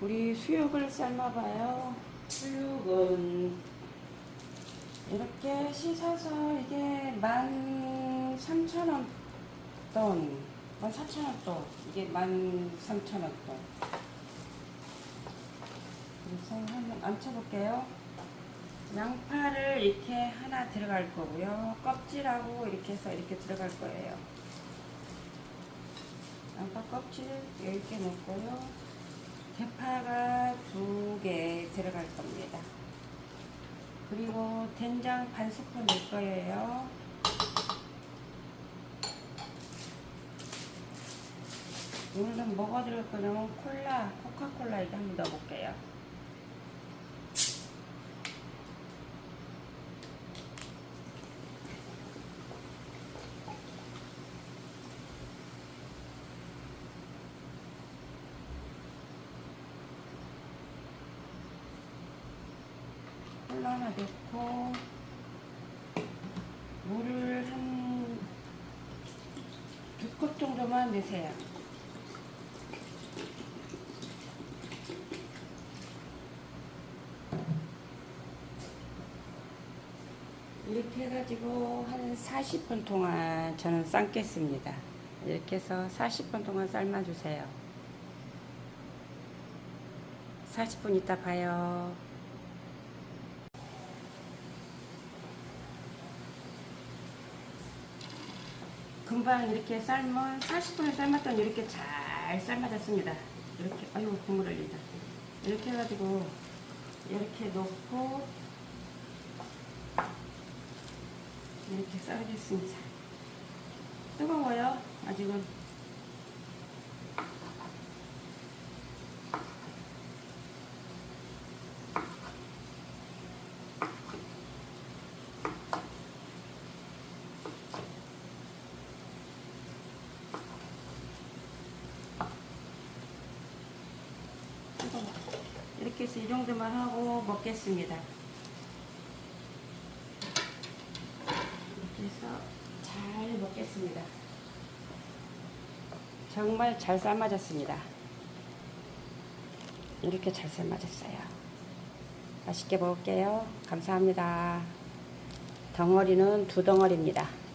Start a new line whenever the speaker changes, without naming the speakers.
우리 수육을 삶아봐요. 수육은 이렇게 씻어서 이게 만 삼천 원 돈, 만 사천 원 돈, 이게 만 삼천 원 돈. 그래서 한번 앉혀볼게요. 양파를 이렇게 하나 들어갈 거고요. 껍질하고 이렇게 해서 이렇게 들어갈 거예요. 양파 껍질 10개 넣고요. 대파가 두 개 들어갈 겁니다. 그리고 된장 반 스푼 넣을 거예요. 오늘은 들어갈 거냐면 콜라, 코카콜라 이거 한번 넣어볼게요. 하나 넣고 물을 한 두 컵 정도만 넣으세요. 이렇게 해가지고 한 40분 동안 저는 삶겠습니다. 이렇게 해서 40분 동안 삶아주세요. 40분 있다 봐요. 금방 이렇게 삶은 40분을 삶았더니 이렇게 잘 삶아졌습니다. 이렇게 아유 국물 흘린다. 이렇게 해가지고 이렇게 놓고 이렇게 썰어줬습니다. 뜨거워요. 아직은 해서 이 정도만 하고 먹겠습니다. 이렇게 해서 잘 먹겠습니다. 정말 잘 삶아졌습니다. 이렇게 잘 삶아졌어요. 맛있게 먹을게요. 감사합니다. 덩어리는 두 덩어리입니다.